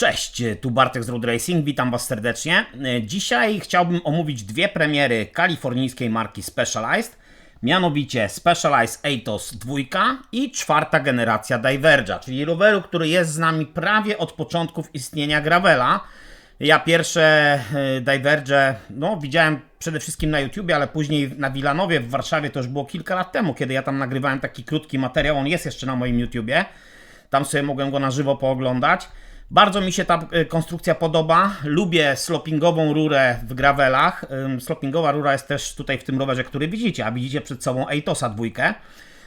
Cześć, tu Bartek z Road Racing, witam Was serdecznie. Dzisiaj chciałbym omówić dwie premiery kalifornijskiej marki Specialized, mianowicie Specialized Atos 2 i czwarta generacja Diverge'a, czyli roweru, który jest z nami prawie od początków istnienia Gravela. Ja pierwsze e, Diverge, no widziałem przede wszystkim na YouTubie, ale później na Wilanowie w Warszawie to już było kilka lat temu, kiedy ja tam nagrywałem taki krótki materiał, on jest jeszcze na moim YouTubie. Tam sobie mogłem go na żywo pooglądać. Bardzo mi się ta e, konstrukcja podoba. Lubię slopingową rurę w gravelach. Slopingowa rura jest też tutaj w tym rowerze, który widzicie, a widzicie przed sobą Eitosa dwójkę.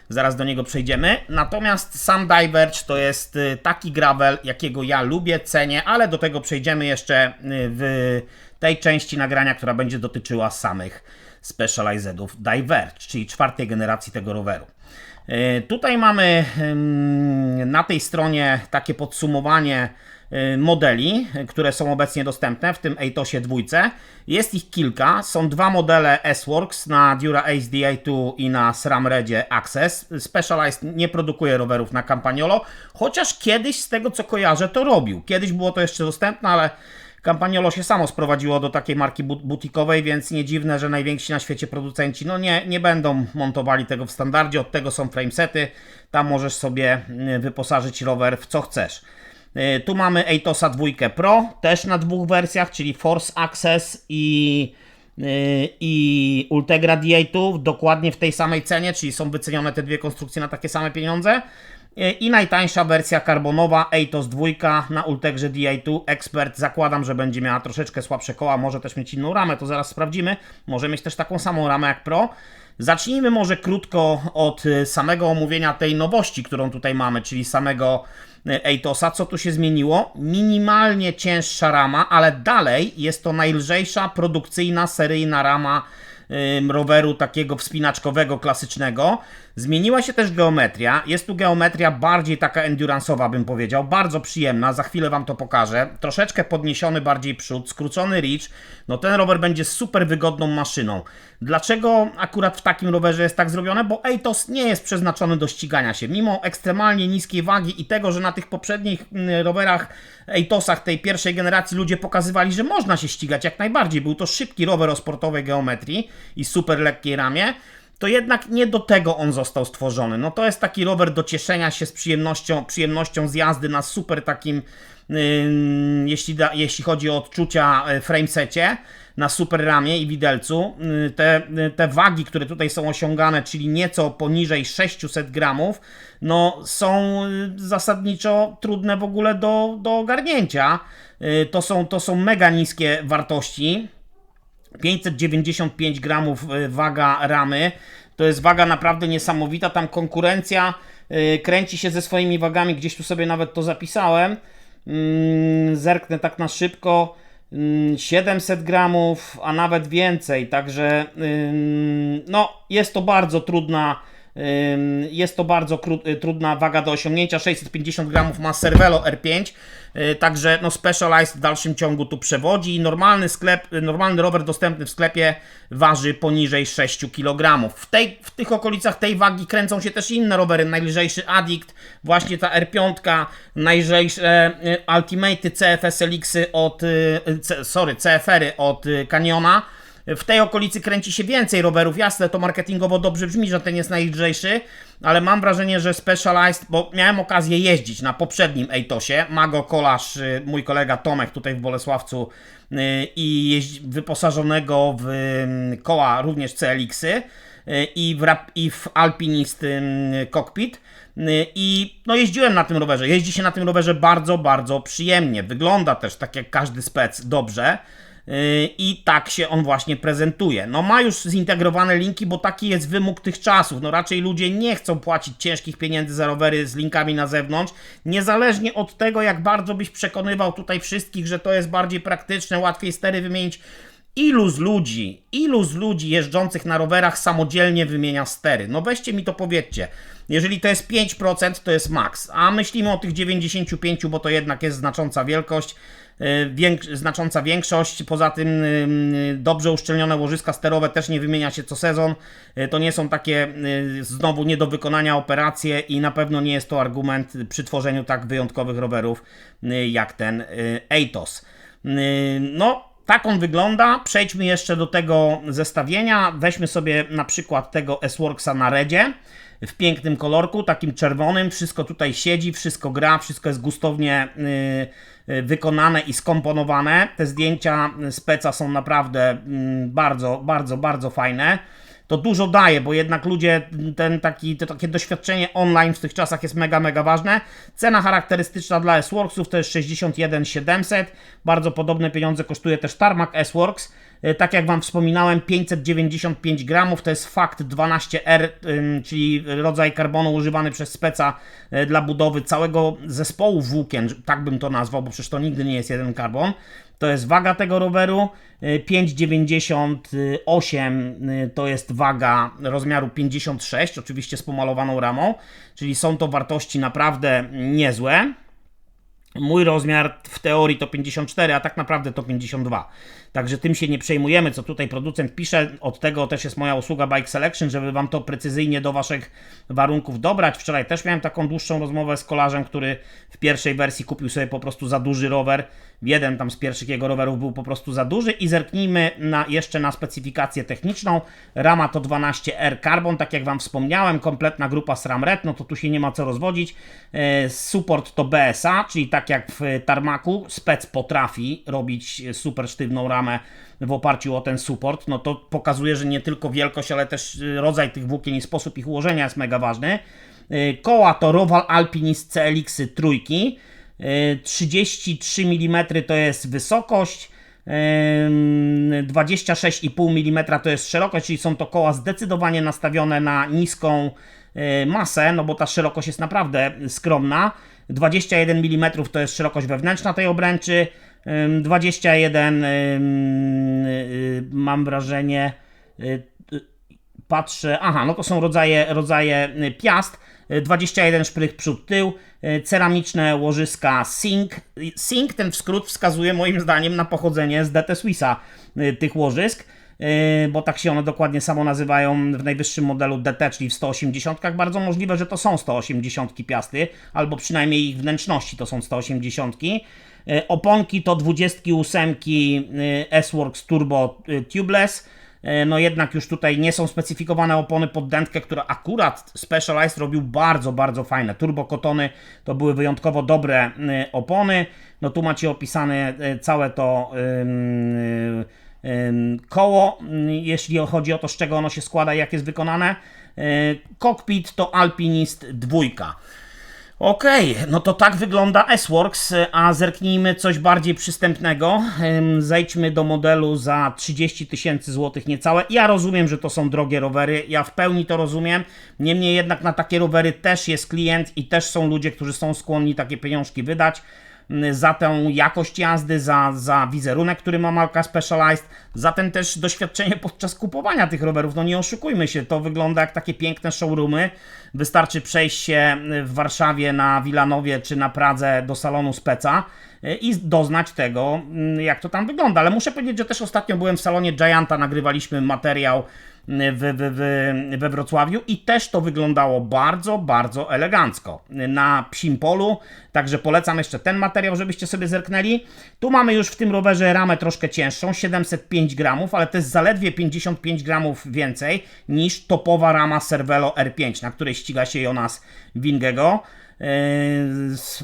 Zaraz do niego przejdziemy. Natomiast sam Diverge to jest y, taki gravel, jakiego ja lubię, cenię, ale do tego przejdziemy jeszcze y, w tej części nagrania, która będzie dotyczyła samych Specializedów Diverge, czyli czwartej generacji tego roweru. Y, Tutaj mamy na tej stronie takie podsumowanie modeli, y, które są obecnie dostępne w tym Eitosie dwójce. Jest ich kilka. Są dwa modele S-Works na Dura Ace DI2 i na SRAM Redzie Access. Specialized nie produkuje rowerów na Campagnolo, chociaż kiedyś z tego co kojarzę to robił. Kiedyś było to jeszcze dostępne, ale Campagnolo się samo sprowadziło do takiej marki but- butikowej, więc nie dziwne, że najwięksi na świecie producenci no nie, nie będą montowali tego w standardzie, od tego są framesety, tam możesz sobie y, wyposażyć rower w co chcesz. Y, Tu mamy Eitosa 2 Pro, też na dwóch wersjach, czyli Force Access i, y, i Ultegra DA2, dokładnie w tej samej cenie, czyli są wycenione te dwie konstrukcje na takie same pieniądze. Y, I najtańsza wersja karbonowa Eitos 2 na Ultegrze DA2 Expert. Zakładam, że będzie miała troszeczkę słabsze koła, może też mieć inną ramę, to zaraz sprawdzimy. Może mieć też taką samą ramę jak Pro. Zacznijmy może krótko od samego omówienia tej nowości, którą tutaj mamy, czyli samego Eitosa. Co tu się zmieniło? Minimalnie cięższa rama, ale dalej jest to najlżejsza produkcyjna seryjna rama roweru takiego wspinaczkowego, klasycznego. Zmieniła się też geometria. Jest tu geometria bardziej taka endurance'owa, bym powiedział. Bardzo przyjemna, za chwilę Wam to pokażę. Troszeczkę podniesiony bardziej przód, skrócony reach. No ten rower będzie super wygodną maszyną. Dlaczego akurat w takim rowerze jest tak zrobione? Bo Eitos nie jest przeznaczony do ścigania się. Mimo ekstremalnie niskiej wagi i tego, że na tych poprzednich mm, rowerach Eitosach tej pierwszej generacji ludzie pokazywali, że można się ścigać jak najbardziej. Był to szybki rower o sportowej geometrii i super lekkiej ramie to jednak nie do tego on został stworzony. No to jest taki rower do cieszenia się z przyjemnością, przyjemnością z jazdy na super takim, ym, jeśli, da, jeśli chodzi o odczucia y, framesetie, na super ramie i widelcu. Y, Te, y, te wagi, które tutaj są osiągane, czyli nieco poniżej 600 gramów, no są y, zasadniczo trudne w ogóle do, do ogarnięcia. Y, To są, to są mega niskie wartości. 595 gramów y, waga ramy. To jest waga naprawdę niesamowita. Tam konkurencja y, kręci się ze swoimi wagami. Gdzieś tu sobie nawet to zapisałem. Mm, Zerknę tak na szybko. Mm, 700 gramów, a nawet więcej. Także no, jest to bardzo trudna. Jest to bardzo y, trudna waga do osiągnięcia. 650 gramów ma Cervelo R5. Y, Także no Specialized w dalszym ciągu tu przewodzi i normalny sklep, normalny rower dostępny w sklepie waży poniżej 6 kg. W, tej, w tych okolicach tej wagi kręcą się też inne rowery, najlżejszy Addict, właśnie ta R5, najlżejsze y, Ultimate CFS LX-y od, y, sorry, CFR-y od y, Caniona. W tej okolicy kręci się więcej rowerów. Jasne, to marketingowo dobrze brzmi, że ten jest najlżejszy, ale mam wrażenie, że Specialized, bo miałem okazję jeździć na poprzednim Eitosie, Mago Kolasz, y, mój kolega Tomek tutaj w Bolesławcu y, i wyposażonego w y, koła również CLX-y y, i w, rap, i w Alpinist Cockpit. Y, I no jeździłem na tym rowerze. Jeździ się na tym rowerze bardzo, bardzo przyjemnie. Wygląda też tak jak każdy spec dobrze. Yy, I tak się on właśnie prezentuje. No ma już zintegrowane linki, bo taki jest wymóg tych czasów. No raczej ludzie nie chcą płacić ciężkich pieniędzy za rowery z linkami na zewnątrz. Niezależnie od tego, jak bardzo byś przekonywał tutaj wszystkich, że to jest bardziej praktyczne, łatwiej stery wymienić. Ilu z ludzi, ilu z ludzi jeżdżących na rowerach samodzielnie wymienia stery? No weźcie mi to powiedzcie. Jeżeli to jest 5%, to jest maks, a myślimy o tych 95, bo to jednak jest znacząca wielkość, y, znacząca większość. Poza tym y, dobrze uszczelnione łożyska sterowe też nie wymienia się co sezon. Y, To nie są takie znowu nie do wykonania operacje i na pewno nie jest to argument przy tworzeniu tak wyjątkowych rowerów jak ten Atos. No, tak on wygląda. Przejdźmy jeszcze do tego zestawienia. Weźmy sobie na przykład tego S-Worksa na Redzie w pięknym kolorku, takim czerwonym. Wszystko tutaj siedzi, wszystko gra, wszystko jest gustownie yy, yy, wykonane i skomponowane. Te zdjęcia speca są naprawdę yy, bardzo, bardzo, bardzo fajne to dużo daje, bo jednak ludzie, ten taki, to takie doświadczenie online w tych czasach jest mega, mega ważne. Cena charakterystyczna dla S-Worksów to jest 61 700. Bardzo podobne pieniądze kosztuje też Tarmac S-Works. E, tak jak Wam wspominałem, 595 gramów to jest fakt 12R, czyli rodzaj karbonu używany przez speca e, dla budowy całego zespołu włókien, tak bym to nazwał, bo przecież to nigdy nie jest jeden karbon. To jest waga tego roweru. 5,98 e, to jest waga rozmiaru 56, oczywiście z pomalowaną ramą, czyli są to wartości naprawdę niezłe. Mój rozmiar w teorii to 54, a tak naprawdę to 52. Także tym się nie przejmujemy, co tutaj producent pisze. Od tego też jest moja usługa Bike Selection, żeby Wam to precyzyjnie do Waszych warunków dobrać. Wczoraj też miałem taką dłuższą rozmowę z kolarzem, który w pierwszej wersji kupił sobie po prostu za duży rower. Jeden tam z pierwszych jego rowerów był po prostu za duży i zerknijmy na, jeszcze na specyfikację techniczną. Rama to 12R Carbon, tak jak Wam wspomniałem, kompletna grupa SRAM Red, no to tu się nie ma co rozwodzić. E, support to BSA, czyli tak jak w Tarmaku, spec potrafi robić super sztywną ramę ramę w oparciu o ten support, no to pokazuje, że nie tylko wielkość, ale też y, rodzaj tych włókien i sposób ich ułożenia jest mega ważny. Y, koła to Roval Alpinist CLX trójki. 33 mm to jest wysokość, 26,5 mm to jest szerokość, czyli są to koła zdecydowanie nastawione na niską y, masę, no bo ta szerokość jest naprawdę skromna. 21 mm to jest szerokość wewnętrzna tej obręczy, 21 y, mam wrażenie y, y, patrzę, aha, no to są rodzaje, rodzaje piast, 21 szprych przód tył, ceramiczne łożyska Sink. Sink ten w skrót wskazuje moim zdaniem na pochodzenie z DT Swissa tych łożysk, bo tak się one dokładnie samo nazywają w najwyższym modelu DT, czyli w 180. Bardzo możliwe, że to są 180 piasty, albo przynajmniej ich wnętrzności to są 180. E, oponki to 28 e, S-Works Turbo e, Tubeless. No jednak już tutaj nie są specyfikowane opony pod dętkę, które akurat Specialized robił bardzo, bardzo fajne. Turbo Kotony to były wyjątkowo dobre opony. No tu macie opisane całe to koło, jeśli chodzi o to, z czego ono się składa, jak jest wykonane. Cockpit to Alpinist dwójka. Okej, okay, no to tak wygląda S-Works, a zerknijmy coś bardziej przystępnego. Zejdźmy do modelu za 30 tysięcy złotych niecałe. Ja rozumiem, że to są drogie rowery, ja w pełni to rozumiem. Niemniej jednak na takie rowery też jest klient i też są ludzie, którzy są skłonni takie pieniążki wydać za tę jakość jazdy, za, za wizerunek, który ma marka Specialized, za ten też doświadczenie podczas kupowania tych rowerów. No nie oszukujmy się, to wygląda jak takie piękne showroomy. Wystarczy przejść się w Warszawie na Wilanowie czy na Pradze do salonu Speca e, i doznać tego, jak to tam wygląda. Ale muszę powiedzieć, że też ostatnio byłem w salonie Gianta, nagrywaliśmy materiał w, w, we Wrocławiu i też to wyglądało bardzo, bardzo elegancko na psim polu, także polecam jeszcze ten materiał, żebyście sobie zerknęli. Tu mamy już w tym rowerze ramę troszkę cięższą, 705 gramów, ale to jest zaledwie 55 gramów więcej niż topowa rama Cervelo R5, na której ściga się Jonas Wingego. Yy,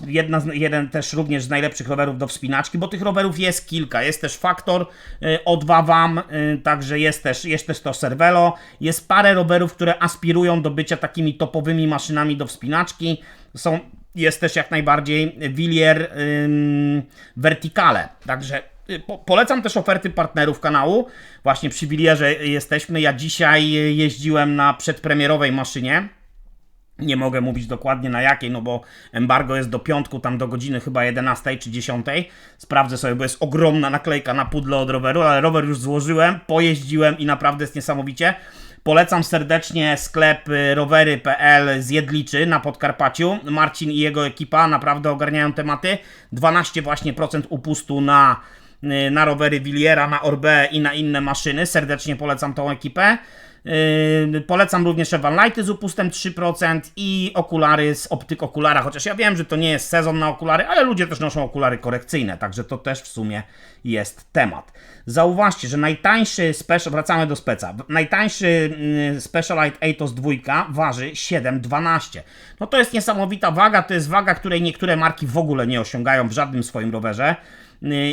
jedna, jeden też również z najlepszych rowerów do wspinaczki, bo tych rowerów jest kilka. Jest też Faktor O2 WAM, także jest też, jest też to Cervelo. Jest parę rowerów, które aspirują do bycia takimi topowymi maszynami do wspinaczki. Są, jest też jak najbardziej Willier Verticale. Także po, polecam też oferty partnerów kanału. Właśnie przy Willierze jesteśmy. Ja dzisiaj jeździłem na przedpremierowej maszynie Nie mogę mówić dokładnie na jakiej, no bo embargo jest do piątku, tam do godziny chyba 11 czy 10. Sprawdzę sobie, bo jest ogromna naklejka na pudle od roweru, ale rower już złożyłem, pojeździłem i naprawdę jest niesamowicie. Polecam serdecznie sklep rowery.pl z Jedliczy na Podkarpaciu. Marcin i jego ekipa naprawdę ogarniają tematy. 12 właśnie procent upustu na, y, na rowery Williera, na Orbe i na inne maszyny. Serdecznie polecam tą ekipę. Yy, polecam również Evanlighty z upustem 3% i okulary z optyk okulara, chociaż ja wiem, że to nie jest sezon na okulary, ale ludzie też noszą okulary korekcyjne, także to też w sumie jest temat. Zauważcie, że najtańszy special, wracamy do speca, najtańszy yy, Specialized Atos 2 waży 7,12. No to jest niesamowita waga, to jest waga, której niektóre marki w ogóle nie osiągają w żadnym swoim rowerze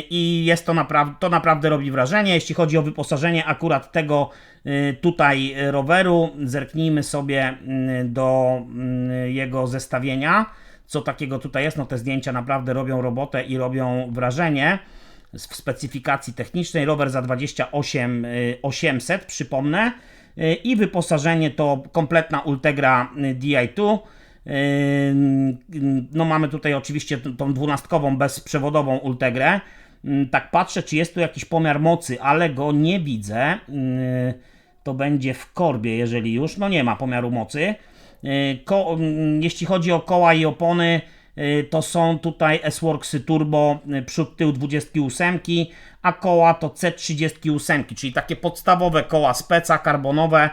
i jest to naprawdę, to naprawdę robi wrażenie. Jeśli chodzi o wyposażenie akurat tego y, tutaj roweru, zerknijmy sobie y, do y, jego zestawienia. Co takiego tutaj jest? No te zdjęcia naprawdę robią robotę i robią wrażenie. W specyfikacji technicznej rower za 28 800, przypomnę. I wyposażenie to kompletna Ultegra Di2 no mamy tutaj oczywiście tą dwunastkową bezprzewodową Ultegrę. Tak patrzę, czy jest tu jakiś pomiar mocy, ale go nie widzę. To będzie w korbie, jeżeli już. No nie ma pomiaru mocy. Ko jeśli chodzi o koła i opony, to są tutaj S-Worksy Turbo przód tył 28, a koła to C38, czyli takie podstawowe koła speca karbonowe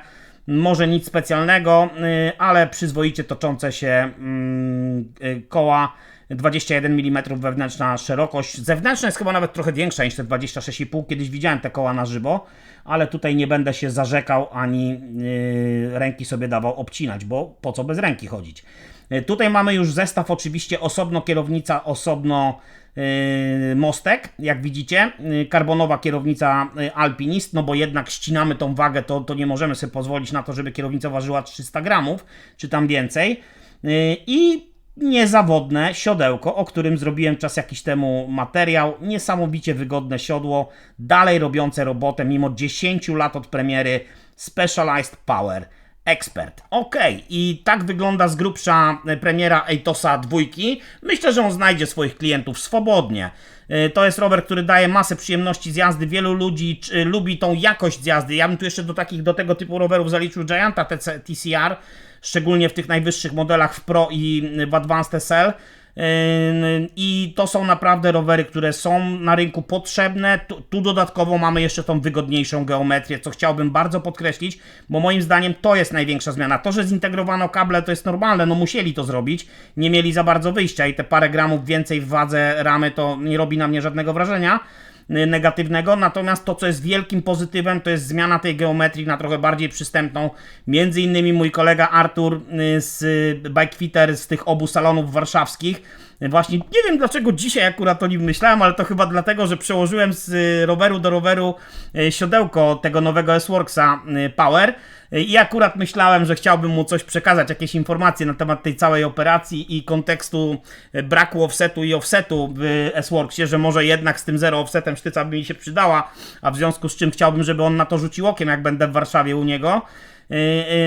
może nic specjalnego, y, ale przyzwoicie toczące się mm, y, koła. 21 mm wewnętrzna szerokość. Zewnętrzna jest chyba nawet trochę większa niż te 26,5. Kiedyś widziałem te koła na żywo, ale tutaj nie będę się zarzekał ani y, ręki sobie dawał obcinać, bo po co bez ręki chodzić. Tutaj mamy już zestaw, oczywiście osobno kierownica, osobno mostek, jak widzicie, yy, karbonowa kierownica yy, Alpinist, no bo jednak ścinamy tą wagę, to, to nie możemy sobie pozwolić na to, żeby kierownica ważyła 300 gramów, czy tam więcej. I niezawodne siodełko, o którym zrobiłem czas jakiś temu materiał. Niesamowicie wygodne siodło, dalej robiące robotę mimo 10 lat od premiery Specialized Power. Expert. Ok, i tak wygląda z grubsza e, premiera Etosa dwójki. Myślę, że on znajdzie swoich klientów swobodnie. E, to jest rower, który daje masę przyjemności z jazdy. Wielu ludzi lubi tą jakość z jazdy. Ja bym tu jeszcze do takich, do tego typu rowerów zaliczył Gianta TC, TCR, szczególnie w tych najwyższych modelach w Pro i w Advanced SL. I to są naprawdę rowery, które są na rynku potrzebne. Tu, tu, dodatkowo mamy jeszcze tą wygodniejszą geometrię, co chciałbym bardzo podkreślić, bo moim zdaniem to jest największa zmiana. To, że zintegrowano kable, to jest normalne, no musieli to zrobić, nie mieli za bardzo wyjścia i te parę gramów więcej w wadze ramy to nie robi na mnie żadnego wrażenia negatywnego, natomiast to, co jest wielkim pozytywem, to jest zmiana tej geometrii na trochę bardziej przystępną. Między innymi mój kolega Artur y, z Bikefitter z tych obu salonów warszawskich. Właśnie nie wiem dlaczego dzisiaj akurat o nim myślałem, ale to chyba dlatego, że przełożyłem z y, roweru do roweru y, siodełko tego nowego S-Worksa y, Power i akurat myślałem, że chciałbym mu coś przekazać, jakieś informacje na temat tej całej operacji i kontekstu braku offsetu i offsetu w S-Worksie, że może jednak z tym zero offsetem sztyca by mi się przydała, a w związku z czym chciałbym, żeby on na to rzucił okiem, jak będę w Warszawie u niego.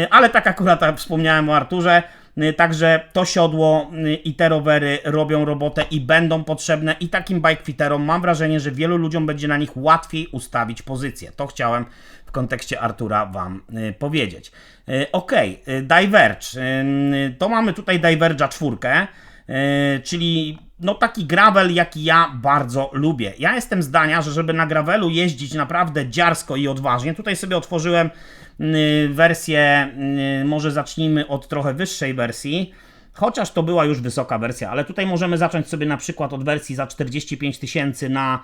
Ale tak akurat wspomniałem o Arturze. Y, także to siodło y, i te rowery robią robotę i będą potrzebne i takim bikefiterom mam wrażenie, że wielu ludziom będzie na nich łatwiej ustawić pozycję. To chciałem w kontekście Artura Wam y, powiedzieć. Ok, Diverge. To mamy tutaj Diverge'a czwórkę, czyli no taki gravel, jaki ja bardzo lubię. Ja jestem zdania, że żeby na gravelu jeździć naprawdę dziarsko i odważnie, tutaj sobie otworzyłem wersję, y, może zacznijmy od trochę wyższej wersji, chociaż to była już wysoka wersja, ale tutaj możemy zacząć sobie na przykład od wersji za 45 tysięcy na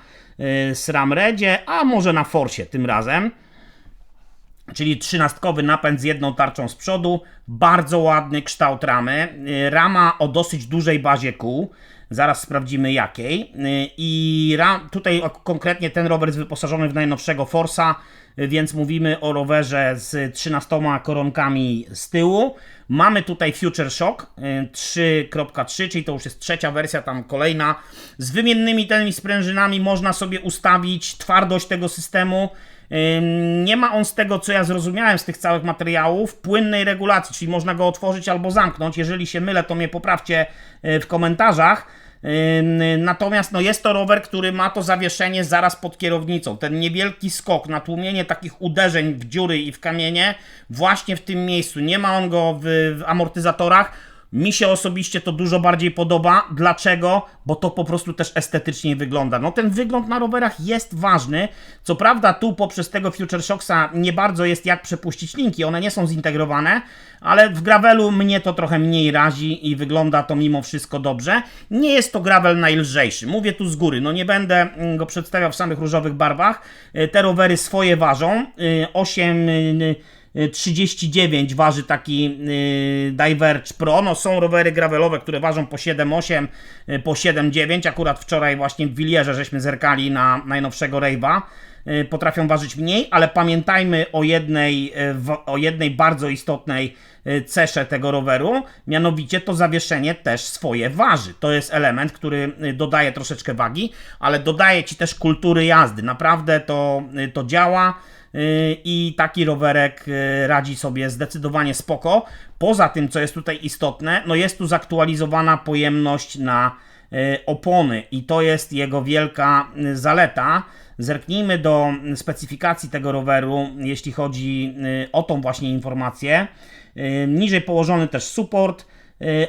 y, SRAM Redzie, a może na Forsie tym razem. Czyli trzynastkowy napęd z jedną tarczą z przodu, bardzo ładny kształt ramy, rama o dosyć dużej bazie kół, zaraz sprawdzimy jakiej. I ram, tutaj konkretnie ten rower jest wyposażony w najnowszego Forsa, więc mówimy o rowerze z 13 koronkami z tyłu. Mamy tutaj Future Shock 3.3, y, czyli to już jest trzecia wersja, tam kolejna. Z wymiennymi tymi sprężynami można sobie ustawić twardość tego systemu Nie ma on z tego, co ja zrozumiałem z tych całych materiałów, płynnej regulacji, czyli można go otworzyć albo zamknąć. Jeżeli się mylę, to mnie poprawcie y, w komentarzach. Natomiast no, jest to rower, który ma to zawieszenie zaraz pod kierownicą. Ten niewielki skok na tłumienie takich uderzeń w dziury i w kamienie właśnie w tym miejscu. Nie ma on go w, w amortyzatorach. Mi się osobiście to dużo bardziej podoba. Dlaczego? Bo to po prostu też estetycznie wygląda. No ten wygląd na rowerach jest ważny. Co prawda tu poprzez tego Future Shocksa nie bardzo jest jak przepuścić linki, one nie są zintegrowane, ale w gravelu mnie to trochę mniej razi i wygląda to mimo wszystko dobrze. Nie jest to gravel najlżejszy. Mówię tu z góry, no nie będę mm, go przedstawiał w samych różowych barwach. Y, Te rowery swoje ważą. Y, 8 y, 39 waży taki y, Diverge Pro. No, są rowery gravelowe, które ważą po 7,8, y, po 7,9. Akurat wczoraj właśnie w Willierze żeśmy zerkali na najnowszego Rave'a. Potrafią ważyć mniej, ale pamiętajmy o jednej, o jednej bardzo istotnej cesze tego roweru, mianowicie to zawieszenie też swoje waży. To jest element, który dodaje troszeczkę wagi, ale dodaje ci też kultury jazdy. Naprawdę to, to działa. Yy, i taki rowerek yy, radzi sobie zdecydowanie spoko. Poza tym, co jest tutaj istotne, no jest tu zaktualizowana pojemność na yy, opony i to jest jego wielka zaleta. Zerknijmy do specyfikacji tego roweru, jeśli chodzi o tą właśnie informację. Niżej położony też support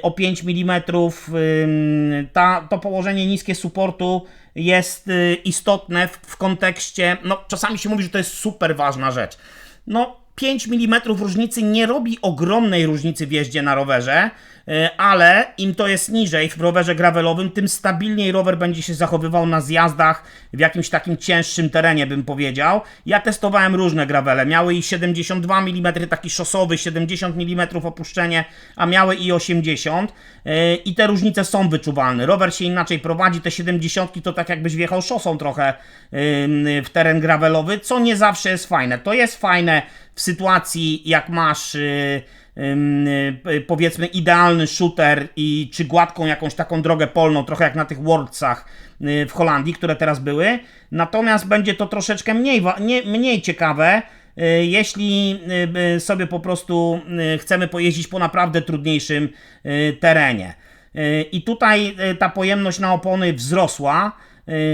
o 5 mm. Ta, to położenie niskie supportu jest y, istotne w, w kontekście, no czasami się mówi, że to jest super ważna rzecz. No 5 mm różnicy nie robi ogromnej różnicy w jeździe na rowerze, y, ale im to jest niżej w rowerze gravelowym, tym stabilniej rower będzie się zachowywał na zjazdach w jakimś takim cięższym terenie, bym powiedział. Ja testowałem różne gravele, miały i 72 mm taki szosowy, 70 mm opuszczenie, a miały i 80 y, i te różnice są wyczuwalne. Rower się inaczej prowadzi, te 70 to tak jakbyś wjechał szosą trochę ym, w teren gravelowy, co nie zawsze jest fajne. To jest fajne w sytuacji, jak masz y, y, powiedzmy idealny shooter i czy gładką jakąś taką drogę polną, trochę jak na tych Worldsach y, w Holandii, które teraz były. Natomiast będzie to troszeczkę mniej, nie, mniej ciekawe, jeśli sobie po prostu chcemy pojeździć po naprawdę trudniejszym terenie. I tutaj ta pojemność na opony wzrosła.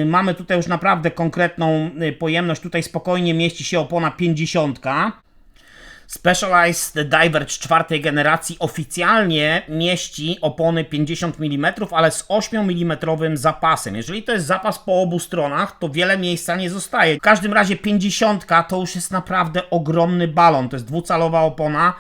Mamy tutaj już naprawdę konkretną pojemność. Tutaj spokojnie mieści się opona 50. Specialized Diverge czwartej generacji oficjalnie mieści opony 50 mm, ale z 8 mm zapasem. Jeżeli to jest zapas po obu stronach, to wiele miejsca nie zostaje. W każdym razie 50 to już jest naprawdę ogromny balon. To jest dwucalowa opona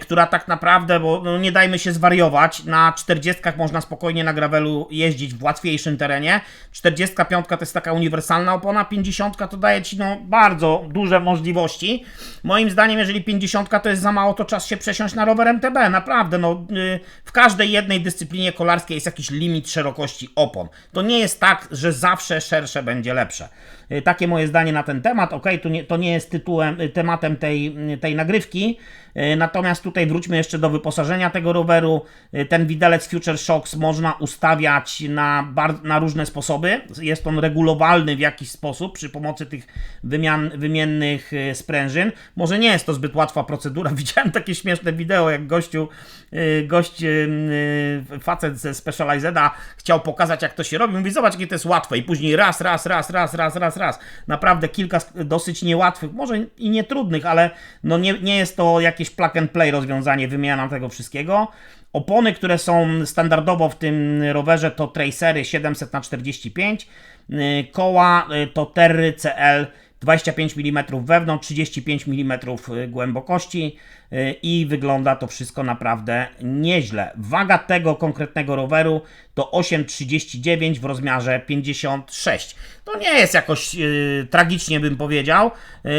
która tak naprawdę, bo no nie dajmy się zwariować, na 40 można spokojnie na gravelu jeździć w łatwiejszym terenie. 45 to jest taka uniwersalna opona, 50 to daje ci no bardzo duże możliwości. Moim zdaniem, jeżeli 50 to jest za mało, to czas się przesiąść na rower MTB. Naprawdę, no y, w każdej jednej dyscyplinie kolarskiej jest jakiś limit szerokości opon. To nie jest tak, że zawsze szersze będzie lepsze. Y, Takie moje zdanie na ten temat. Ok, to nie, to nie jest tytułem, y, tematem tej, tej nagrywki. Y, Natomiast tutaj wróćmy jeszcze do wyposażenia tego roweru. Y, Ten widelec Future Shocks można ustawiać na, na różne sposoby. Jest on regulowalny w jakiś sposób przy pomocy tych wymian, wymiennych y, sprężyn. Może nie jest to zbyt łatwa procedura. Widziałem takie śmieszne wideo, jak gościu, gość, facet ze Specializeda chciał pokazać, jak to się robi. Mówi, zobacz, jakie to jest łatwe. I później raz, raz, raz, raz, raz, raz, raz. Naprawdę kilka dosyć niełatwych, może i nietrudnych, ale no nie, nie jest to jakieś plug and play rozwiązanie, wymiana tego wszystkiego. Opony, które są standardowo w tym rowerze to Tracery 700 na 45 y, koła y, to Terry CL 25 mm wewnątrz, 35 mm głębokości y, i wygląda to wszystko naprawdę nieźle. Waga tego konkretnego roweru to 8,39 w rozmiarze 56. To nie jest jakoś y, tragicznie bym powiedział.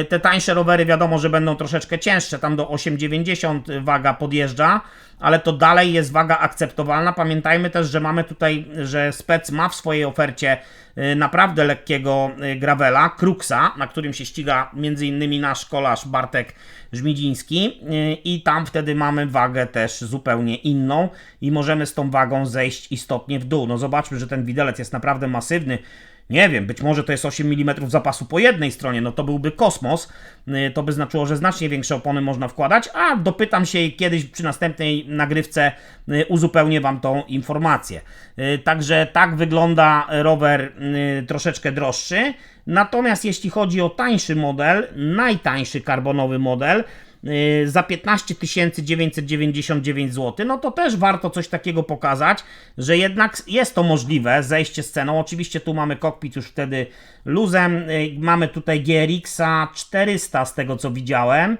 Y, te tańsze rowery wiadomo, że będą troszeczkę cięższe, tam do 8,90 waga podjeżdża, ale to dalej jest waga akceptowalna. Pamiętajmy też, że mamy tutaj, że Spec ma w swojej ofercie y, naprawdę lekkiego gravela, Kruxa, na którym się ściga m.in. nasz kolarz Bartek Żmidziński y, i tam wtedy mamy wagę też zupełnie inną i możemy z tą wagą zejść istotnie w dół. No zobaczmy, że ten widelec jest naprawdę masywny. Nie wiem, być może to jest 8 mm zapasu po jednej stronie, no to byłby kosmos. Y, To by znaczyło, że znacznie większe opony można wkładać, a dopytam się kiedyś przy następnej nagrywce y, uzupełnię Wam tą informację. Y, Także tak wygląda rower troszeczkę droższy. Natomiast jeśli chodzi o tańszy model, najtańszy karbonowy model, za 15 999 zł, no to też warto coś takiego pokazać, że jednak jest to możliwe, zejście z ceną. Oczywiście tu mamy kokpit już wtedy luzem, y, mamy tutaj GRX-a 400 z tego co widziałem,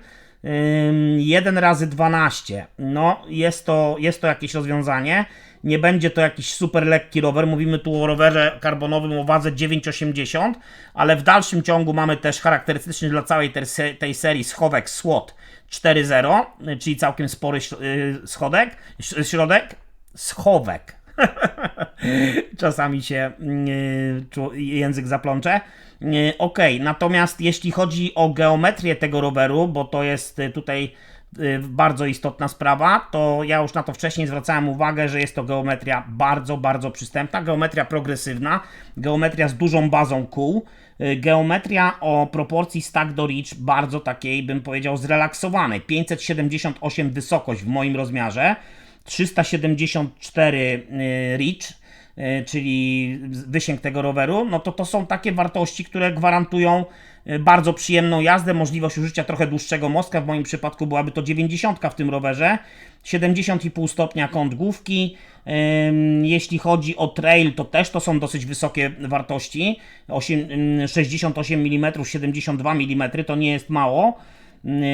1 razy 12. No, jest to, jest to jakieś rozwiązanie. Nie będzie to jakiś super lekki rower. Mówimy tu o rowerze karbonowym o wadze 9,80, ale w dalszym ciągu mamy też charakterystyczny dla całej tej, se- tej serii schowek SWOT 4.0, y, czyli całkiem spory y, schodek, środek, schowek. Czasami się czu- język zaplącze. Ok, natomiast jeśli chodzi o geometrię tego roweru, bo to jest y, tutaj y, bardzo istotna sprawa, to ja już na to wcześniej zwracałem uwagę, że jest to geometria bardzo, bardzo przystępna, geometria progresywna, geometria z dużą bazą kół, y, geometria o proporcji stack do reach bardzo takiej, bym powiedział, zrelaksowanej. 578 wysokość w moim rozmiarze, 374 y, reach, czyli wysięg tego roweru, no to to są takie wartości, które gwarantują y, bardzo przyjemną jazdę, możliwość użycia trochę dłuższego mostka, w moim przypadku byłaby to 90 w tym rowerze, 70,5 stopnia kąt główki, jeśli chodzi o trail, to też to są dosyć wysokie wartości, 8, ym, 68 mm, 72 mm, to nie jest mało,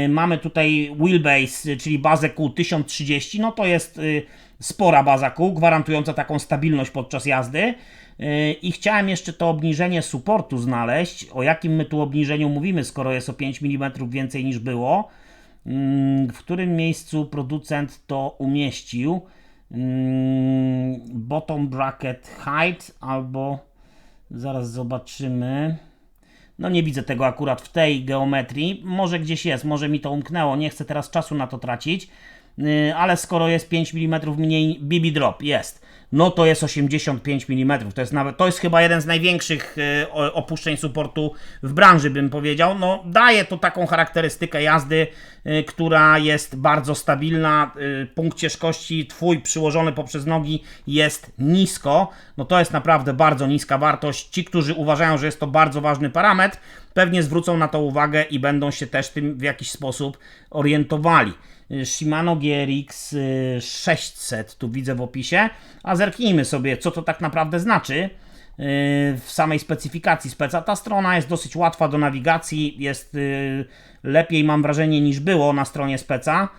Mamy tutaj wheelbase, czyli bazę kół 1030, no to jest y, spora baza kół, gwarantująca taką stabilność podczas jazdy. Y, I chciałem jeszcze to obniżenie supportu znaleźć. O jakim my tu obniżeniu mówimy, skoro jest o 5 mm więcej niż było. Mm, W którym miejscu producent to umieścił? Mm, Bottom bracket height albo zaraz zobaczymy. No nie widzę tego akurat w tej geometrii. Może gdzieś jest, może mi to umknęło. Nie chcę teraz czasu na to tracić. Yy, Ale skoro jest 5 mm mniej BB drop, jest. No to jest 85 mm. To jest nawet to jest chyba jeden z największych o- opuszczeń supportu w branży, bym powiedział. No daje to taką charakterystykę jazdy, yy, która jest bardzo stabilna. Punkt ciężkości twój przyłożony poprzez nogi jest nisko. No to jest naprawdę bardzo niska wartość. Ci, którzy uważają, że jest to bardzo ważny parametr, pewnie zwrócą na to uwagę i będą się też tym w jakiś sposób orientowali. Y, Shimano GRX y, 600 tu widzę w opisie, a zerknijmy sobie, co to tak naprawdę znaczy y, w samej specyfikacji speca. Ta strona jest dosyć łatwa do nawigacji, jest y, lepiej mam wrażenie niż było na stronie speca.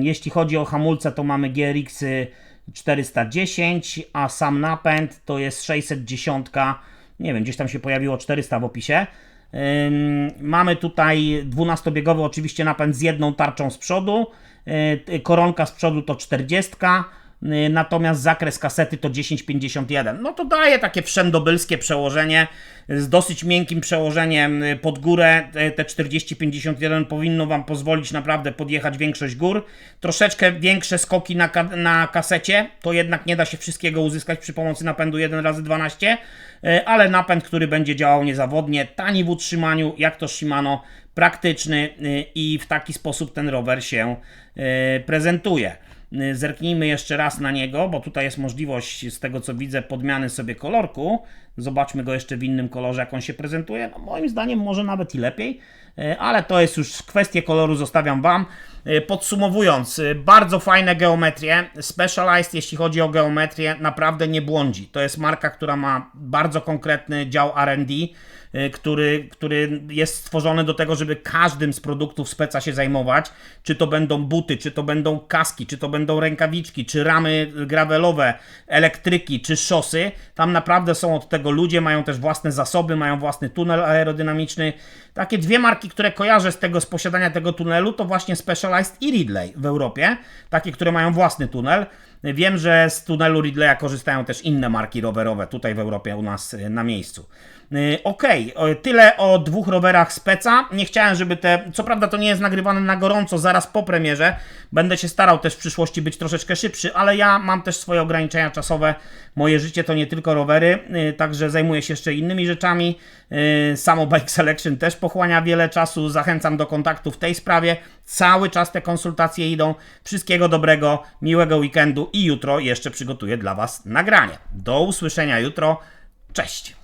Jeśli chodzi o hamulce, to mamy GRX 410, a sam napęd to jest 610. Nie wiem, gdzieś tam się pojawiło 400 w opisie. Mamy tutaj 12-biegowy oczywiście napęd z jedną tarczą z przodu. Yy, Koronka z przodu to 40. yy, Natomiast zakres kasety to 10,51. No to daje takie wszędobylskie przełożenie z dosyć miękkim przełożeniem yy, pod górę. Te te 40-51 powinno Wam pozwolić naprawdę podjechać większość gór. Troszeczkę większe skoki na, na kasecie, to jednak nie da się wszystkiego uzyskać przy pomocy napędu 1x12, yy, ale napęd, który będzie działał niezawodnie, tani w utrzymaniu, jak to Shimano, praktyczny i w taki sposób ten rower się prezentuje. Y, Zerknijmy jeszcze raz na niego, bo tutaj jest możliwość, z tego co widzę, podmiany sobie kolorku. Zobaczmy go jeszcze w innym kolorze, jak on się prezentuje. No, moim zdaniem może nawet i lepiej, y, ale to jest już kwestię koloru, zostawiam Wam. Y, Podsumowując, bardzo fajne geometrie. Specialized, jeśli chodzi o geometrię, naprawdę nie błądzi. To jest marka, która ma bardzo konkretny dział RD który, który jest stworzony do tego, żeby każdym z produktów speca się zajmować. Czy to będą buty, czy to będą kaski, czy to będą rękawiczki, czy ramy gravelowe, elektryki, czy szosy. Tam naprawdę są od tego ludzie, mają też własne zasoby, mają własny tunel aerodynamiczny. Takie dwie marki, które kojarzę z tego, z posiadania tego tunelu, to właśnie Specialized i Ridley w Europie. Takie, które mają własny tunel. Wiem, że z tunelu Ridleya korzystają też inne marki rowerowe tutaj w Europie u nas y, na miejscu. Y, Okej, o, tyle o dwóch rowerach Speca. Nie chciałem, żeby te. Co prawda, to nie jest nagrywane na gorąco, zaraz po premierze. Będę się starał też w przyszłości być troszeczkę szybszy, ale ja mam też swoje ograniczenia czasowe. Moje życie to nie tylko rowery, y, także zajmuję się jeszcze innymi rzeczami. Y, Samo Bike Selection też pochłania wiele czasu. Zachęcam do kontaktu w tej sprawie. Cały czas te konsultacje idą. Wszystkiego dobrego, miłego weekendu i jutro jeszcze przygotuję dla Was nagranie. Do usłyszenia jutro. Cześć!